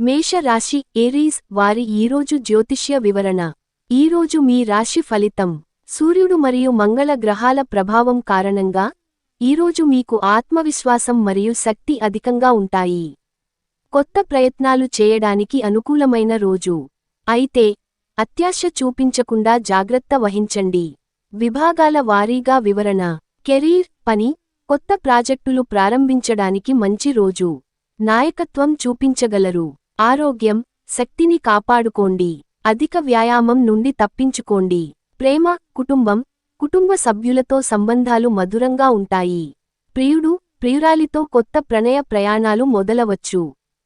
మేష రాశి ఏరీస్ వారి ఈరోజు జ్యోతిష్య వివరణ. ఈరోజు మీ రాశి ఫలితం. సూర్యుడు మరియు మంగళ గ్రహాల ప్రభావం కారణంగా ఈరోజు మీకు ఆత్మవిశ్వాసం మరియు శక్తి అధికంగా ఉంటాయి. కొత్త ప్రయత్నాలు చేయడానికి అనుకూలమైన రోజు. అయితే అత్యాశ చూపించకుండా జాగ్రత్త వహించండి. విభాగాల వారీగా వివరణ. కెరీర్ పని కొత్త ప్రాజెక్టులు ప్రారంభించడానికి మంచి రోజు. నాయకత్వం చూపించగలరు. ఆరోగ్యం శక్తిని కాపాడుకోండి. అధిక వ్యాయామం నుండి తప్పించుకోండి. ప్రేమ కుటుంబం కుటుంబ సభ్యులతో సంబంధాలు మధురంగా ఉంటాయి. ప్రియుడు ప్రియురాలితో కొత్త ప్రణయ ప్రయాణాలు మొదలవచ్చు.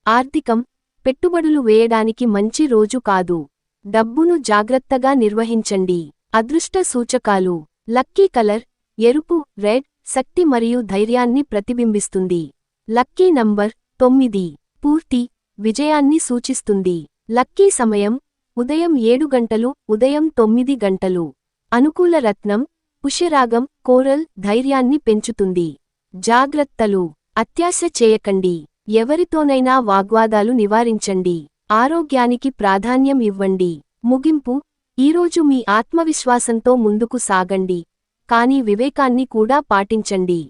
ఆర్థికం పెట్టుబడులు వేయడానికి మంచి రోజు కాదు. డబ్బును జాగ్రత్తగా నిర్వహించండి. అదృష్ట సూచకాలు. లక్కీ కలర్ ఎరుపు రెడ్ శక్తి మరియు ధైర్యాన్ని ప్రతిబింబిస్తుంది. లక్కీ నంబర్ తొమ్మిది. పూర్తి విజయాన్ని సూచిస్తుంది. లక్కీ సమయం ఉదయం ఏడు గంటలు ఉదయం తొమ్మిది గంటలు. అనుకూల రత్నం పుష్యరాగం కోరల్ ధైర్యాన్ని పెంచుతుంది. జాగ్రత్తలు అత్యాశ చేయకండి. ఎవరితోనైనా వాగ్వాదాలు నివారించండి. ఆరోగ్యానికి ప్రాధాన్యం ఇవ్వండి. ముగింపు ఈరోజు మీ ఆత్మవిశ్వాసంతో ముందుకు సాగండి. కానీ వివేకాన్ని కూడా పాటించండి.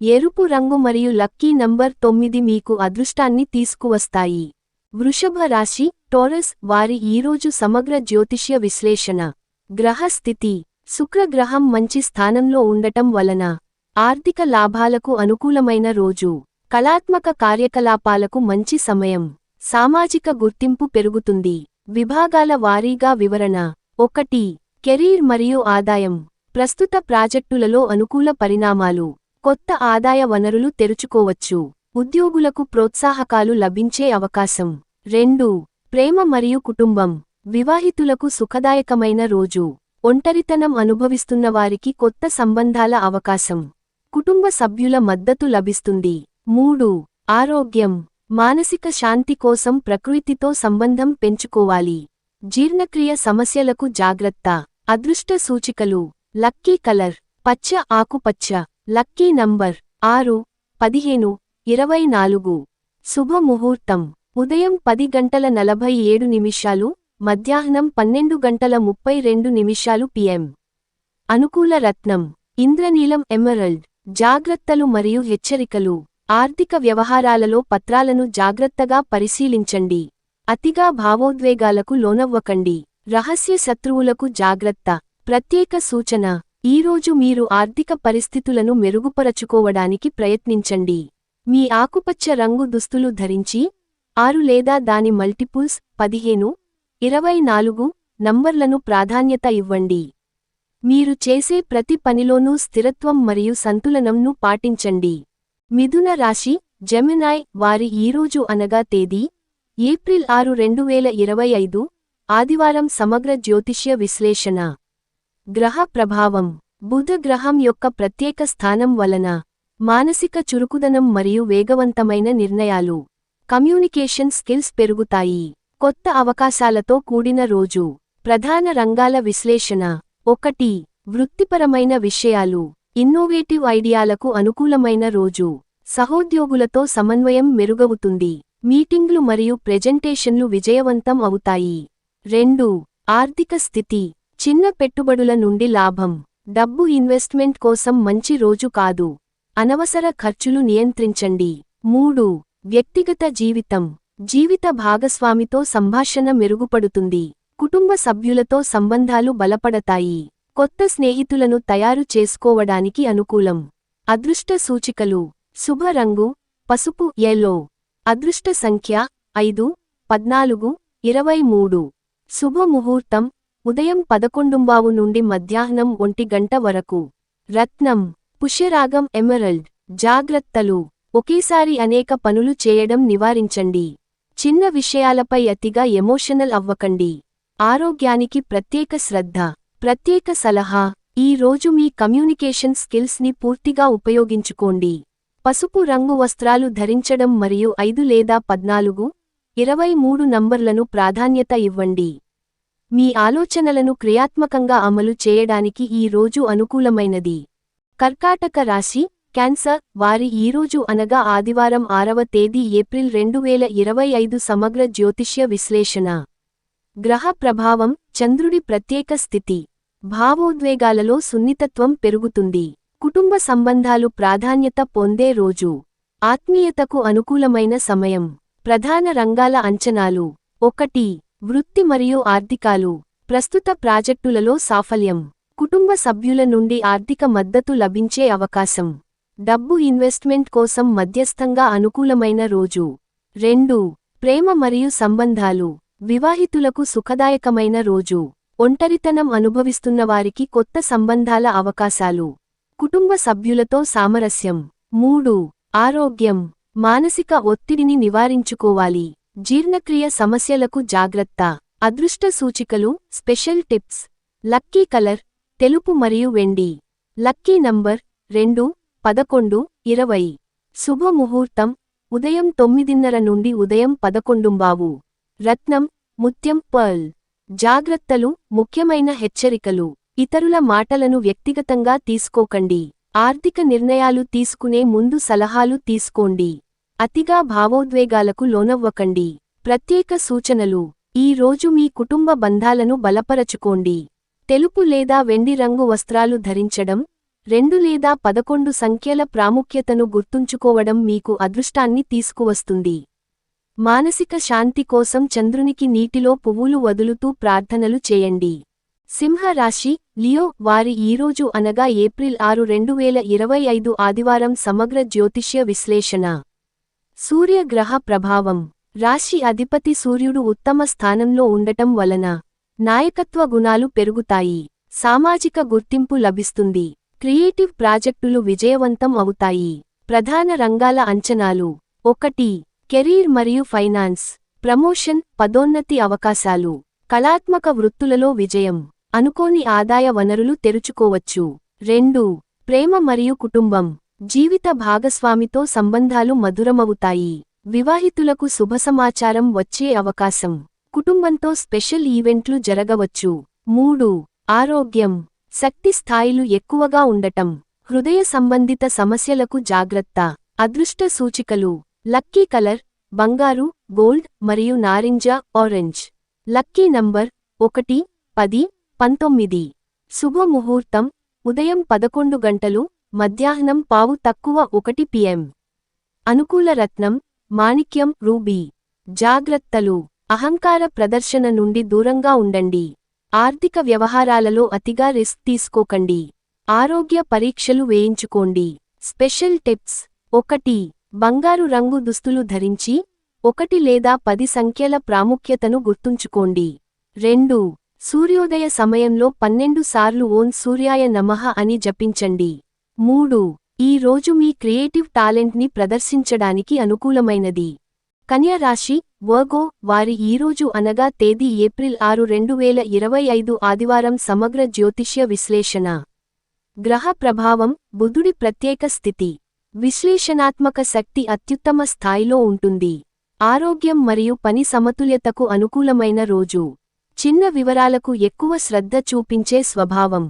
ఎరుపు రంగు మరియు లక్కీ నంబర్ తొమ్మిది మీకు అదృష్టాన్ని తీసుకువస్తాయి. వృషభ రాశి టోరస్ వారి ఈరోజు సమగ్ర జ్యోతిష్య విశ్లేషణ. గ్రహ స్థితి. శుక్రగ్రహం మంచి స్థానంలో ఉండటం వలన ఆర్థిక లాభాలకు అనుకూలమైన రోజు. కళాత్మక కార్యకలాపాలకు మంచి సమయం. సామాజిక గుర్తింపు పెరుగుతుంది. విభాగాల వారీగా వివరణ. ఒకటి కెరీర్ మరియు ఆదాయం. ప్రస్తుత ప్రాజెక్టులలో అనుకూల పరిణామాలు. కొత్త ఆదాయ వనరులు తెరుచుకోవచ్చు. ఉద్యోగులకు ప్రోత్సాహకాలు లభించే అవకాశం. రెండు ప్రేమ మరియు కుటుంబం. వివాహితులకు సుఖదాయకమైన రోజు. ఒంటరితనం అనుభవిస్తున్న వారికి కొత్త సంబంధాల అవకాశం. కుటుంబ సభ్యుల మద్దతు లభిస్తుంది. మూడు ఆరోగ్యం. మానసిక శాంతి కోసం ప్రకృతితో సంబంధం పెంచుకోవాలి. జీర్ణక్రియ సమస్యలకు జాగ్రత్త. అదృష్ట సూచికలు. Lucky colour. పచ్చ ఆకుపచ్చ. లక్కీ నంబర్ ఆరు పదిహేను ఇరవై నాలుగు. శుభ ముహూర్తం. ఉదయం పది గంటల నలభై ఏడు నిమిషాలు మధ్యాహ్నం పన్నెండు గంటల ముప్పై రెండు నిమిషాలు పిఎం అనుకూల రత్నం. ఇంద్రనీలం ఎమరల్డ్. జాగ్రత్తలు మరియు హెచ్చరికలు. ఆర్థిక వ్యవహారాలలో పత్రాలను జాగ్రత్తగా పరిశీలించండి. అతిగా భావోద్వేగాలకు లోనవ్వకండి. రహస్య శత్రువులకు జాగ్రత్త. ప్రత్యేక సూచన. ఈరోజు మీరు ఆర్థిక పరిస్థితులను మెరుగుపరచుకోవడానికి ప్రయత్నించండి. మీ ఆకుపచ్చ రంగు దుస్తులు ధరించి ఆరు లేదా దాని మల్టిపుల్స్ పదిహేను ఇరవై నాలుగు నంబర్లను ప్రాధాన్యత ఇవ్వండి. మీరు చేసే ప్రతి పనిలోనూ స్థిరత్వం మరియు సంతులనంను పాటించండి. మిథున రాశి జెమినాయ్ వారి ఈరోజు అనగా తేదీ ఏప్రిల్ ఆరు రెండు వేల ఇరవై ఐదు ఆదివారం సమగ్ర జ్యోతిష్య విశ్లేషణ. గ్రహ ప్రభావం. బుధ గ్రహం యొక్క ప్రత్యేక స్థానం వలన మానసిక చురుకుదనం మరియు వేగవంతమైన నిర్ణయాలు కమ్యూనికేషన్ స్కిల్స్ పెరుగుతాయి. కొత్త అవకాశాలతో కూడిన రోజు. ప్రధాన రంగాల విశ్లేషణ. ఒకటి వృత్తిపరమైన విషయాలు. ఇన్నోవేటివ్ ఐడియాలకు అనుకూలమైన రోజు. సహోద్యోగులతో సమన్వయం మెరుగవుతుంది. మీటింగ్లు మరియు ప్రెజెంటేషన్లు విజయవంతం అవుతాయి. రెండు ఆర్థిక స్థితి. చిన్న పెట్టుబడుల నుండి లాభం. డబ్బు ఇన్వెస్ట్మెంట్ కోసం మంచి రోజు కాదు. అనవసర ఖర్చులు నియంత్రించండి. మూడు. వ్యక్తిగత జీవితం. జీవిత భాగస్వామితో సంభాషణ మెరుగుపడుతుంది. కుటుంబ సభ్యులతో సంబంధాలు బలపడతాయి. కొత్త స్నేహితులను తయారు చేసుకోవడానికి అనుకూలం. అదృష్ట సూచికలు. శుభ రంగు పసుపు ఎల్లో అదృష్ట సంఖ్య ఐదు పద్నాలుగు ఇరవై మూడు. శుభ ముహూర్తం ఉదయం పదకొండుంబావు నుండి మధ్యాహ్నం ఒంటి గంట వరకు. రత్నం పుష్యరాగం ఎమరల్డ్ జాగ్రత్తలు. ఒకేసారి అనేక పనులు చేయడం నివారించండి. చిన్న విషయాలపై అతిగా ఎమోషనల్ అవ్వకండి. ఆరోగ్యానికి ప్రత్యేక శ్రద్ధ ప్రత్యేక సలహా. ఈ రోజు మీ కమ్యూనికేషన్ స్కిల్స్ని పూర్తిగా ఉపయోగించుకోండి. పసుపు రంగు వస్త్రాలు ధరించడం మరియు ఐదు లేదా పద్నాలుగు ఇరవై మూడు నంబర్లను ప్రాధాన్యత ఇవ్వండి. మీ ఆలోచనలను క్రియాత్మకంగా అమలు చేయడానికి ఈ రోజు అనుకూలమైనది. కర్కాటక రాశి క్యాన్సర్ వారి ఈరోజు అనగా ఆదివారం ఆరవ తేదీ ఏప్రిల్ రెండు వేల ఇరవై ఐదు సమగ్ర జ్యోతిష్య విశ్లేషణ. గ్రహ ప్రభావం చంద్రుడి ప్రత్యేక స్థితి. భావోద్వేగాలలో సున్నితత్వం పెరుగుతుంది. కుటుంబ సంబంధాలు ప్రాధాన్యత పొందే రోజు. ఆత్మీయతకు అనుకూలమైన సమయం. ప్రధాన రంగాల అంచనాలు. ఒకటి వృత్తి మరియు ఆర్థికాలు ప్రస్తుత ప్రాజెక్టులలో సాఫల్యం. కుటుంబ సభ్యుల నుండి ఆర్థిక మద్దతు లభించే అవకాశం. డబ్బు ఇన్వెస్ట్మెంట్ కోసం మధ్యస్థంగా అనుకూలమైన రోజు. రెండు ప్రేమ మరియు సంబంధాలు. వివాహితులకు సుఖదాయకమైన రోజు. ఒంటరితనం అనుభవిస్తున్నవారికి కొత్త సంబంధాల అవకాశాలు. కుటుంబ సభ్యులతో సామరస్యం. మూడు ఆరోగ్యం. మానసిక ఒత్తిడిని నివారించుకోవాలి. జీర్ణక్రియ సమస్యలకు జాగ్రత్త. అదృష్ట సూచికలు స్పెషల్ టిప్స్. లక్కీ కలర్ తెలుపు మరియు వెండి. లక్కీ నంబర్ రెండు పదకొండు ఇరవై. శుభముహూర్తం ఉదయం తొమ్మిదిన్నర నుండి ఉదయం పదకొండుంబావు. రత్నం ముత్యం పర్ల్. జాగ్రత్తలు ముఖ్యమైన హెచ్చరికలు. ఇతరుల మాటలను వ్యక్తిగతంగా తీసుకోకండి. ఆర్థిక నిర్ణయాలు తీసుకునే ముందు సలహాలు తీసుకోండి. అతిగా భావోద్వేగాలకు లోనవ్వకండి. ప్రత్యేక సూచనలు. ఈ రోజు మీ కుటుంబ బంధాలను బలపరచుకోండి. తెలుపు లేదా వెండి రంగు వస్త్రాలు ధరించడం రెండు లేదా పదకొండు సంఖ్యల ప్రాముఖ్యతను గుర్తుంచుకోవడం మీకు అదృష్టాన్ని తీసుకువస్తుంది. మానసిక శాంతి కోసం చంద్రునికి నీటిలో పువ్వులు వదులుతూ ప్రార్థనలు చేయండి. సింహరాశి లియో వారి ఈరోజు అనగా ఏప్రిల్ ఆరు రెండు వేల ఇరవై ఐదు ఆదివారం సమగ్ర జ్యోతిష్య విశ్లేషణ. సూర్యగ్రహ ప్రభావం. రాశి అధిపతి సూర్యుడు ఉత్తమ స్థానంలో ఉండటం వలన నాయకత్వ గుణాలు పెరుగుతాయి. సామాజిక గుర్తింపు లభిస్తుంది. క్రియేటివ్ ప్రాజెక్టులు విజయవంతం అవుతాయి. ప్రధాన రంగాల అంచనాలు. ఒకటి కెరీర్ మరియు ఫైనాన్స్. ప్రమోషన్ పదోన్నతి అవకాశాలు. కళాత్మక వృత్తులలో విజయం. అనుకోని ఆదాయ వనరులు తెరుచుకోవచ్చు. రెండు ప్రేమ మరియు కుటుంబం. జీవిత భాగస్వామితో సంబంధాలు మధురమవుతాయి. వివాహితులకు శుభసమాచారం వచ్చే అవకాశం. కుటుంబంతో స్పెషల్ ఈవెంట్లు జరగవచ్చు. మూడు. ఆరోగ్యం. శక్తి స్థాయిలు ఎక్కువగా ఉండటం. హృదయ సంబంధిత సమస్యలకు జాగ్రత్త. అదృష్ట సూచికలు. లక్కీ కలర్ బంగారు గోల్డ్ మరియు నారింజ ఆరెంజ్. లక్కీ నంబర్ ఒకటి పది పంతొమ్మిది. శుభముహూర్తం. ఉదయం పదకొండు గంటలు మధ్యాహ్నం పావు తక్కువ ఒకటి పిఎం. అనుకూల రత్నం మాణిక్యం రూబీ. జాగ్రత్తలు. అహంకార ప్రదర్శన నుండి దూరంగా ఉండండి. ఆర్థిక వ్యవహారాలలో అతిగా రిస్క్ తీసుకోకండి. ఆరోగ్య పరీక్షలు వేయించుకోండి. Special tips. ఒకటి. బంగారు రంగు దుస్తులు ధరించి ఒకటి లేదా పది సంఖ్యల ప్రాముఖ్యతను గుర్తుంచుకోండి. రెండు. సూర్యోదయ సమయంలో పన్నెండు సార్లు ఓన్ సూర్యాయ నమః అని జపించండి. మూడు ఈ రోజు మీ క్రియేటివ్ టాలెంట్ని ప్రదర్శించడానికి అనుకూలమైనది. కన్యా రాశి వర్గో వారి ఈరోజు అనగా తేదీ ఏప్రిల్ ఆరు రెండు వేల ఇరవై ఐదు ఆదివారం సమగ్ర జ్యోతిష్య విశ్లేషణ. గ్రహ ప్రభావం బుధుడి ప్రత్యేక స్థితి. విశ్లేషణాత్మక శక్తి అత్యుత్తమ స్థాయిలో ఉంటుంది. ఆరోగ్యం మరియు పని సమతుల్యతకు అనుకూలమైన రోజు. చిన్న వివరాలకు ఎక్కువ శ్రద్ధ చూపించే స్వభావం.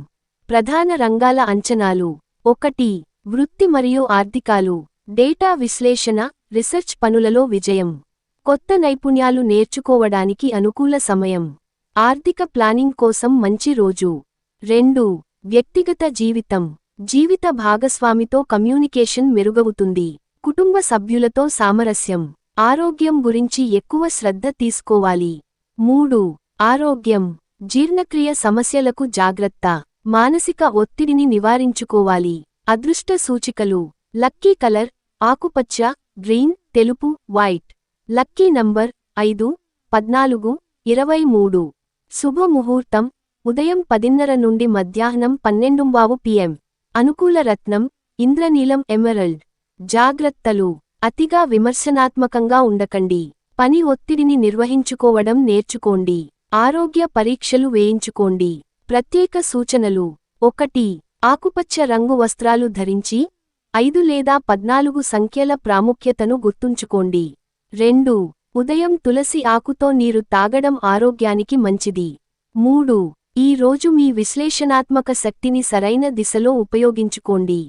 ప్రధాన రంగాల అంచనాలు. ఒకటి వృత్తి మరియు ఆర్థికాలు. డేటా విశ్లేషణ రీసెర్చ్ పనులలో విజయం. కొత్త నైపుణ్యాలు నేర్చుకోవడానికి అనుకూల సమయం. ఆర్థిక ప్లానింగ్ కోసం మంచి రోజు. రెండు వ్యక్తిగత జీవితం. జీవిత భాగస్వామితో కమ్యూనికేషన్ మెరుగవుతుంది. కుటుంబ సభ్యులతో సామరస్యం. ఆరోగ్యం గురించి ఎక్కువ శ్రద్ధ తీసుకోవాలి. మూడు ఆరోగ్యం. జీర్ణక్రియ సమస్యలకు జాగ్రత్త. మానసిక ఒత్తిడిని నివారించుకోవాలి. అదృష్ట సూచికలు. లక్కీ కలర్ ఆకుపచ్చ గ్రీన్ తెలుపు వైట్. లక్కీ నంబర్ ఐదు పద్నాలుగు ఇరవై మూడు. శుభముహూర్తం. ఉదయం పదిన్నర నుండి మధ్యాహ్నం పన్నెండుంబావు పిఎం. అనుకూల రత్నం ఇంద్రనీలం ఎమరల్డ్. జాగ్రత్తలు. అతిగా విమర్శనాత్మకంగా ఉండకండి. పని ఒత్తిడిని నిర్వహించుకోవడం నేర్చుకోండి. ఆరోగ్య పరీక్షలు వేయించుకోండి. ప్రత్యేక సూచనలు. ఒకటి ఆకుపచ్చ రంగు వస్త్రాలు ధరించి ఐదు లేదా పద్నాలుగు సంఖ్యల ప్రాముఖ్యతను గుర్తుంచుకోండి. రెండు ఉదయం తులసి ఆకుతో నీరు తాగడం ఆరోగ్యానికి మంచిది. మూడు ఈ రోజు మీ విశ్లేషణాత్మక శక్తిని సరైన దిశలో ఉపయోగించుకోండి.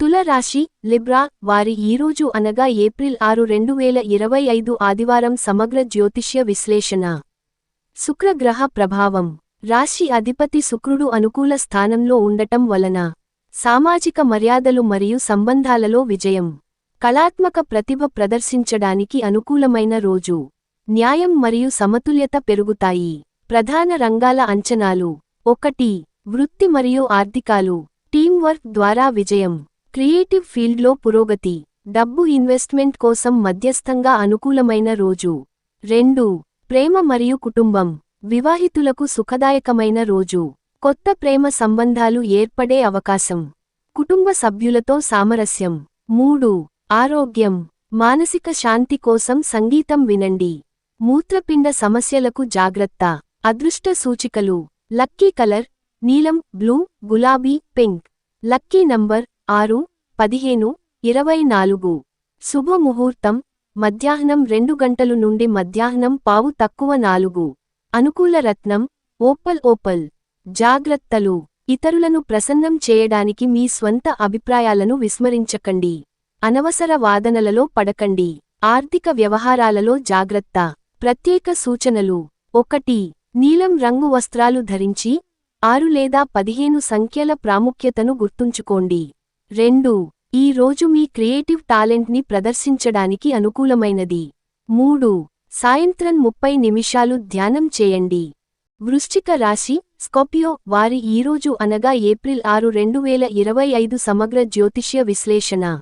తుల రాశి లిబ్రా వారి ఈరోజు అనగా ఏప్రిల్ ఆరు రెండు వేల ఇరవై ఐదు ఆదివారం సమగ్ర జ్యోతిష్య విశ్లేషణ. శుక్రగ్రహ ప్రభావం. రాశి అధిపతి శుక్రుడు అనుకూల స్థానంలో ఉండటం వలన సామాజిక మర్యాదలు మరియు సంబంధాలలో విజయం. కళాత్మక ప్రతిభ ప్రదర్శించడానికి అనుకూలమైన రోజు. న్యాయం మరియు సమతుల్యత పెరుగుతాయి. ప్రధాన రంగాల అంచనాలు. ఒకటి వృత్తి మరియు ఆర్థికాలు. టీంవర్క్ ద్వారా విజయం. క్రియేటివ్ ఫీల్డ్లో పురోగతి. డబ్బు ఇన్వెస్ట్మెంట్ కోసం మధ్యస్థంగా అనుకూలమైన రోజు. రెండు ప్రేమ మరియు కుటుంబం. వివాహితులకు సుఖదాయకమైన రోజు. కొత్త ప్రేమ సంబంధాలు ఏర్పడే అవకాశం. కుటుంబ సభ్యులతో సామరస్యం. మూడు. ఆరోగ్యం. మానసిక శాంతి కోసం సంగీతం వినండి. మూత్రపిండ సమస్యలకు జాగ్రత్త. అదృష్ట సూచికలు. Lucky colour. నీలం బ్లూ గులాబీ పింక్. లక్కీ నంబర్ ఆరు పదిహేను ఇరవై నాలుగు. శుభముహూర్తం. మధ్యాహ్నం రెండు గంటలు నుండి మధ్యాహ్నం పావు తక్కువ నాలుగు. అనుకూల రత్నం ఓపల్ ఓపల్ జాగ్రత్తలు ఇతరులను ప్రసన్నం చేయడానికి మీ స్వంత అభిప్రాయాలను విస్మరించకండి. అనవసర వాదనలలో పడకండి. ఆర్థిక వ్యవహారాలలో జాగ్రత్త. ప్రత్యేక సూచనలు. ఒకటి నీలం రంగు వస్త్రాలు ధరించి ఆరు లేదా పదిహేను సంఖ్యల ప్రాముఖ్యతను గుర్తుంచుకోండి. రెండు ఈ రోజు మీ క్రియేటివ్ టాలెంట్ని ప్రదర్శించడానికి అనుకూలమైనది. మూడు సాయంత్రం ముప్పై నిమిషాలు ధ్యానం చేయండి. వృశ్చిక రాశి స్కాపియో వారి ఈరోజు అనగా ఏప్రిల్ ఆరు రెండు వేల ఇరవై ఐదు సమగ్ర జ్యోతిష్య విశ్లేషణ.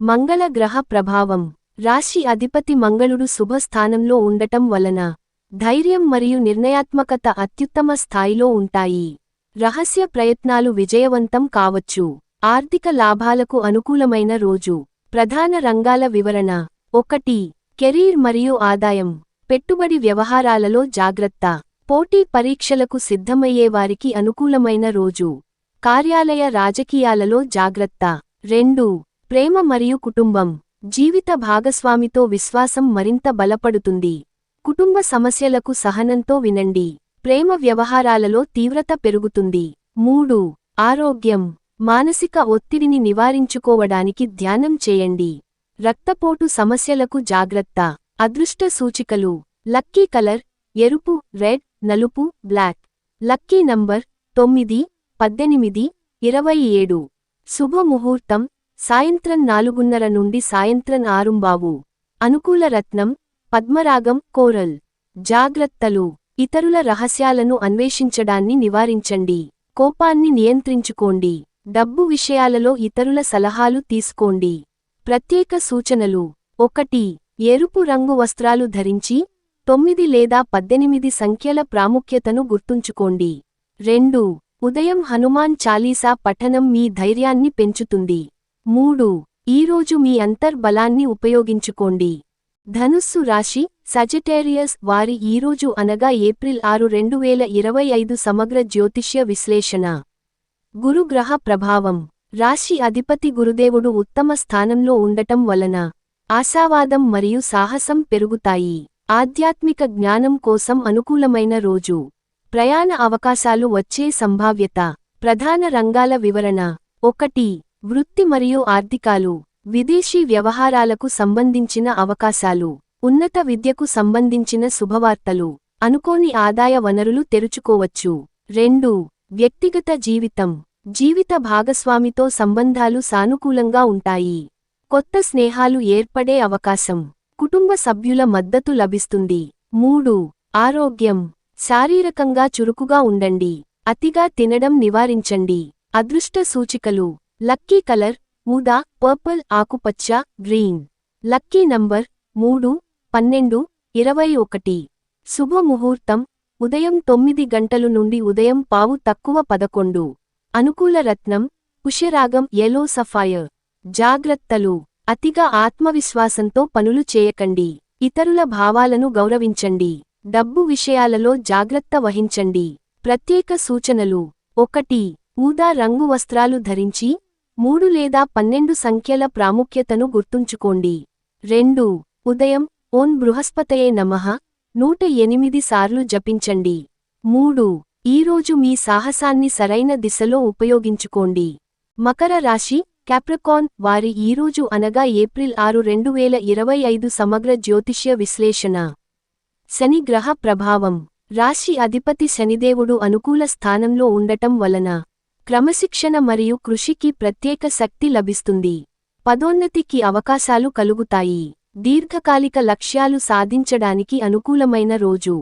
మంగళ గ్రహ ప్రభావం. రాశి అధిపతి మంగళుడు శుభస్థానంలో ఉండటం వలన ధైర్యం మరియు నిర్ణయాత్మకత అత్యుత్తమ స్థాయిలో ఉంటాయి. రహస్య ప్రయత్నాలు విజయవంతం కావచ్చు. ఆర్థిక లాభాలకు అనుకూలమైన రోజు. ప్రధాన రంగాల వివరణ. ఒకటి. కెరీర్ మరియు ఆదాయం పెట్టుబడి వ్యవహారాలలో జాగ్రత్త. పోటీ పరీక్షలకు సిద్ధమయ్యేవారికి అనుకూలమైన రోజు. కార్యాలయ రాజకీయాలలో జాగ్రత్త. రెండు ప్రేమ మరియు కుటుంబం. జీవిత భాగస్వామితో విశ్వాసం మరింత బలపడుతుంది. కుటుంబ సమస్యలకు సహనంతో వినండి. ప్రేమ వ్యవహారాలలో తీవ్రత పెరుగుతుంది. మూడు ఆరోగ్యం. మానసిక ఒత్తిడిని నివారించుకోవడానికి ధ్యానం చేయండి. రక్తపోటు సమస్యలకు జాగ్రత్త. అదృష్ట సూచికలు. లక్కీ కలర్ ఎరుపు రెడ్ నలుపు బ్లాక్. లక్కీ నంబర్ తొమ్మిది పద్దెనిమిది ఇరవై ఏడు. శుభముహూర్తం సాయంత్రం నాలుగున్నర నుండి సాయంత్రం ఆరుంబావు. అనుకూల రత్నం పద్మరాగం కోరల్. జాగ్రత్తలు. ఇతరుల రహస్యాలను అన్వేషించడాన్ని నివారించండి. కోపాన్ని నియంత్రించుకోండి. డబ్బు విషయాలలో ఇతరుల సలహాలు తీసుకోండి. ప్రత్యేక సూచనలు. ఒకటి ఎరుపు రంగు వస్త్రాలు ధరించి తొమ్మిది లేదా పద్దెనిమిది సంఖ్యల ప్రాముఖ్యతను గుర్తుంచుకోండి. రెండు ఉదయం హనుమాన్ చాలీసా పఠనం మీ ధైర్యాన్ని పెంచుతుంది. మూడు ఈరోజు మీ అంతర్బలాన్ని ఉపయోగించుకోండి. ధనుస్సు రాశి సజిటేరియస్ వారి ఈరోజు అనగా ఏప్రిల్ ఆరు రెండు వేల ఇరవై ఐదు సమగ్ర జ్యోతిష్య విశ్లేషణ. గురుగ్రహ ప్రభావం. రాశి అధిపతి గురుదేవుడు ఉత్తమ స్థానంలో ఉండటం వలన ఆశావాదం మరియు సాహసం పెరుగుతాయి. ఆధ్యాత్మిక జ్ఞానం కోసం అనుకూలమైన రోజు. ప్రయాణ అవకాశాలు వచ్చే సంభావ్యత. ప్రధాన రంగాల వివరణ. ఒకటి. వృత్తి మరియు ఆర్థికాలు. విదేశీ వ్యవహారాలకు సంబంధించిన అవకాశాలు. ఉన్నత విద్యకు సంబంధించిన శుభవార్తలు. అనుకోని ఆదాయ వనరులు తెరుచుకోవచ్చు. రెండు. వ్యక్తిగత జీవితం. జీవిత భాగస్వామితో సంబంధాలు సానుకూలంగా ఉంటాయి. కొత్త స్నేహాలు ఏర్పడే అవకాశం. కుటుంబ సభ్యుల మద్దతు లభిస్తుంది. మూడు. ఆరోగ్యం. శారీరకంగా చురుకుగా ఉండండి. అతిగా తినడం నివారించండి. అదృష్ట సూచికలు. Lucky colour. ఊదా పర్పుల్. ఆకుపచ్చ. గ్రీన్. Lucky number. మూడు. పన్నెండు. ఇరవై ఒకటి. శుభముహూర్తం. ఉదయం తొమ్మిది గంటలు నుండి ఉదయం పావు తక్కువ పదకొండు. అనుకూల రత్నం పుష్యరాగం ఎలో సఫాయర్ జాగ్రత్తలు. అతిగా ఆత్మవిశ్వాసంతో పనులు చేయకండి. ఇతరుల భావాలను గౌరవించండి. డబ్బు విషయాలలో జాగ్రత్త వహించండి. ప్రత్యేక సూచనలు. ఒకటి ఊదా రంగు వస్త్రాలు ధరించి మూడు లేదా పన్నెండు సంఖ్యల ప్రాముఖ్యతను గుర్తుంచుకోండి. రెండు ఉదయం ఓన్ బృహస్పతయే నమః నూట ఎనిమిది సార్లు జపించండి. మూడు ఈరోజు మీ సాహసాన్ని సరైన దిశలో ఉపయోగించుకోండి. మకర రాశి క్యాప్రకాన్ వారి ఈరోజు అనగా ఏప్రిల్ ఆరు రెండు వేల ఇరవై ఐదు సమగ్ర జ్యోతిష్య విశ్లేషణ. శని గ్రహ ప్రభావం. రాశి అధిపతి శనిదేవుడు అనుకూల స్థానంలో ఉండటం వలన క్రమశిక్షణ మరియు కృషికి ప్రత్యేక శక్తి లభిస్తుంది. పదోన్నతికి అవకాశాలు కలుగుతాయి. దీర్ఘకాలిక లక్ష్యాలు సాధించడానికి అనుకూలమైన రోజు.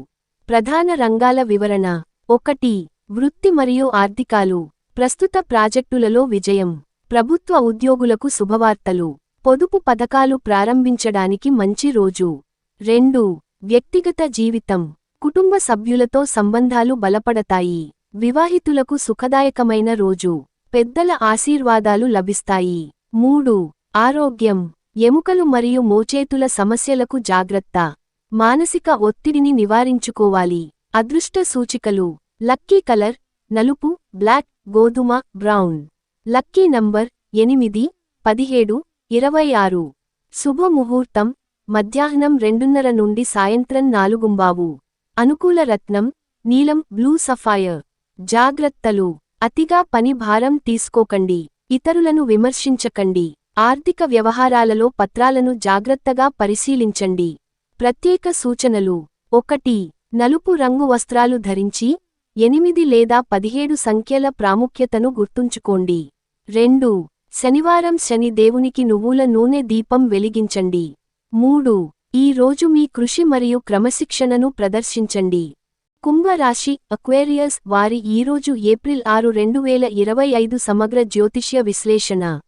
ప్రధాన రంగాల వివరణ. ఒకటి వృత్తి మరియు ఆర్థికాలు. ప్రస్తుత ప్రాజెక్టులలో విజయం. ప్రభుత్వ ఉద్యోగులకు శుభవార్తలు. పొదుపు పథకాలు ప్రారంభించడానికి మంచి రోజు. రెండు వ్యక్తిగత జీవితం. కుటుంబ సభ్యులతో సంబంధాలు బలపడతాయి. వివాహితులకు సుఖదాయకమైన రోజు. పెద్దల ఆశీర్వాదాలు లభిస్తాయి. మూడు ఆరోగ్యం. ఎముకలు మరియు మోచేతుల సమస్యలకు జాగ్రత్త. మానసిక ఒత్తిడిని నివారించుకోవాలి. అదృష్ట సూచికలు. లక్కీ కలర్ నలుపు బ్లాక్ గోధుమ బ్రౌన్. లక్కీ నంబర్ ఎనిమిది పదిహేడు ఇరవై ఆరు శుభముహూర్తం మధ్యాహ్నం రెండున్నర నుండి సాయంత్రం నాలుగుంబావు. అనుకూల రత్నం నీలం బ్లూ సఫాయర్ జాగ్రత్తలు అతిగా పని భారం తీసుకోకండి. ఇతరులను విమర్శించకండి. ఆర్థిక వ్యవహారాలలో పత్రాలను జాగ్రత్తగా పరిశీలించండి. ప్రత్యేక సూచనలు ఒకటి నలుపు రంగు వస్త్రాలు ధరించి ఎనిమిది లేదా పదిహేడు సంఖ్యల ప్రాముఖ్యతను గుర్తుంచుకోండి. రెండు. శనివారం శని దేవునికి నువ్వుల నూనె దీపం వెలిగించండి. మూడు. ఈ రోజు మీ కృషి మరియు క్రమశిక్షణను ప్రదర్శించండి. కుంభరాశి అక్వేరియస్ వారి ఈరోజు ఏప్రిల్ ఆరు రెండు వేల ఇరవై ఐదు సమగ్ర జ్యోతిష్య విశ్లేషణ.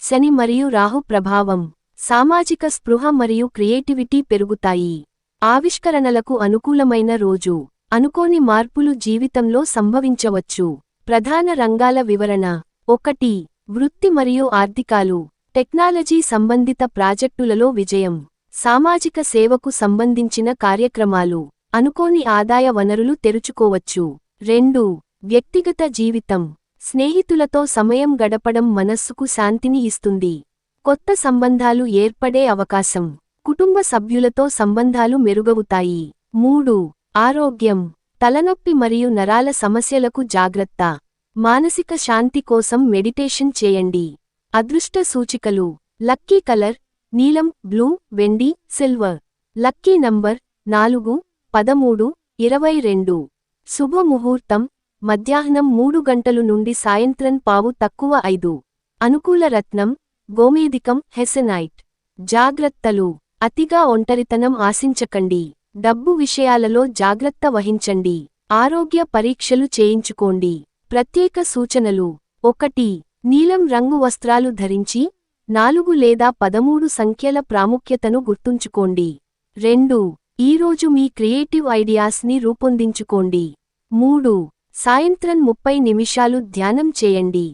శని మరియు రాహు ప్రభావం. సామాజిక స్పృహ మరియు క్రియేటివిటీ పెరుగుతాయి. ఆవిష్కరణలకు అనుకూలమైన రోజు. అనుకోని మార్పులు జీవితంలో సంభవించవచ్చు. ప్రధాన రంగాల వివరణ. ఒకటి. వృత్తి మరియు ఆర్థికాలు. టెక్నాలజీ సంబంధిత ప్రాజెక్టులలో విజయం. సామాజిక సేవకు సంబంధించిన కార్యక్రమాలు. అనుకోని ఆదాయ వనరులు తెరుచుకోవచ్చు. రెండు. వ్యక్తిగత జీవితం. స్నేహితులతో సమయం గడపడం మనస్సుకు శాంతిని ఇస్తుంది. కొత్త సంబంధాలు ఏర్పడే అవకాశం. కుటుంబ సభ్యులతో సంబంధాలు మెరుగవుతాయి. మూడు. ఆరోగ్యం. తలనొప్పి మరియు నరాల సమస్యలకు జాగ్రత్త. మానసిక శాంతి కోసం మెడిటేషన్ చేయండి. అదృష్ట సూచికలు. లక్కీ కలర్ నీలం బ్లూ వెండి సిల్వర్. లక్కీ నంబర్ నాలుగు పదమూడు ఇరవై రెండు. శుభముహూర్తం మధ్యాహ్నం మూడు గంటలు నుండి సాయంత్రం పావు తక్కువ ఐదు. అనుకూల రత్నం. గోమేదికం హెసెనైట్. జాగ్రత్తలు. అతిగా ఒంటరితనం ఆశించకండి. డబ్బు విషయాలలో జాగ్రత్త వహించండి. ఆరోగ్య పరీక్షలు చేయించుకోండి. ప్రత్యేక సూచనలు. ఒకటి. నీలం రంగు వస్త్రాలు ధరించి నాలుగు లేదా పదమూడు సంఖ్యల ప్రాముఖ్యతను గుర్తుంచుకోండి. రెండు. ఈరోజు మీ క్రియేటివ్ ఐడియాస్ని రూపొందించుకోండి. మూడు. సాయంత్రం ముప్పై నిమిషాలు ధ్యానం చేయండి.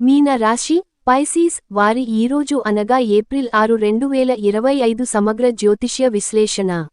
మీన రాశి పైసీస్ వారి ఈరోజు అనగా ఏప్రిల్ ఆరు రెండు వేల ఇరవై ఐదు సమగ్ర జ్యోతిష్య విశ్లేషణ.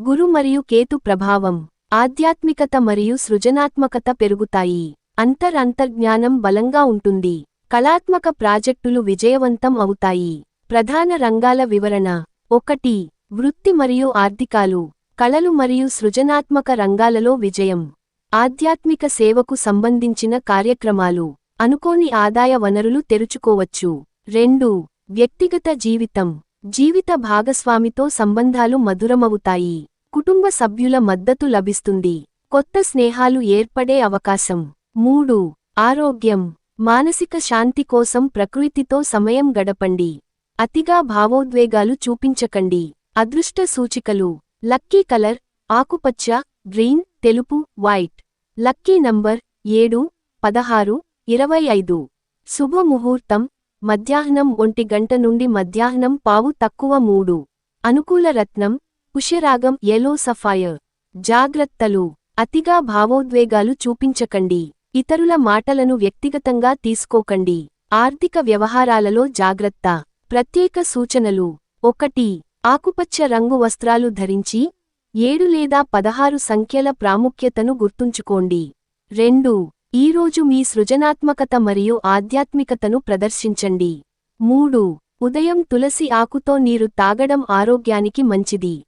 గురు మరియు కేతు ప్రభావం. ఆధ్యాత్మికత మరియు సృజనాత్మకత పెరుగుతాయి. అంతర్ అంతర్జ్ఞానం బలంగా ఉంటుంది. కళాత్మక ప్రాజెక్టులు విజయవంతం అవుతాయి. ప్రధాన రంగాల వివరణ. ఒకటి. వృత్తి మరియు ఆర్థికాలు. కళలు మరియు సృజనాత్మక రంగాలలో విజయం. ఆధ్యాత్మిక సేవకు సంబంధించిన కార్యక్రమాలు. అనుకోని ఆదాయ వనరులు తెరుచుకోవచ్చు. రెండు వ్యక్తిగత జీవితం. జీవిత భాగస్వామితో సంబంధాలు మధురమవుతాయి. కుటుంబ సభ్యుల మద్దతు లభిస్తుంది. కొత్త స్నేహాలు ఏర్పడే అవకాశం. మూడు ఆరోగ్యం. మానసిక శాంతి కోసం ప్రకృతితో సమయం గడపండి. అతిగా భావోద్వేగాలు చూపించకండి. అదృష్ట సూచికలు. లక్కీ కలర్ ఆకుపచ్చ గ్రీన్ తెలుపు వైట్. లక్కీ నంబర్ ఏడు పదహారు ఇరవై ఐదు శుభముహూర్తం. మధ్యాహ్నం ఒంటి గంట నుండి మధ్యాహ్నం పావు తక్కువ మూడు. అనుకూల రత్నం. పుష్యరాగం. ఎలో సఫాయర్ జాగ్రత్తలు. అతిగా భావోద్వేగాలు చూపించకండి. ఇతరుల మాటలను వ్యక్తిగతంగా తీసుకోకండి. ఆర్థిక వ్యవహారాలలో జాగ్రత్త. ప్రత్యేక సూచనలు. ఒకటి. ఆకుపచ్చ రంగు వస్త్రాలు ధరించి ఏడు లేదా పదహారు సంఖ్యల ప్రాముఖ్యతను గుర్తుంచుకోండి. రెండు. ఈరోజు మీ సృజనాత్మకత మరియు ఆధ్యాత్మికతను ప్రదర్శించండి. మూడు. ఉదయం తులసి ఆకుతో నీరు తాగడం ఆరోగ్యానికి మంచిది.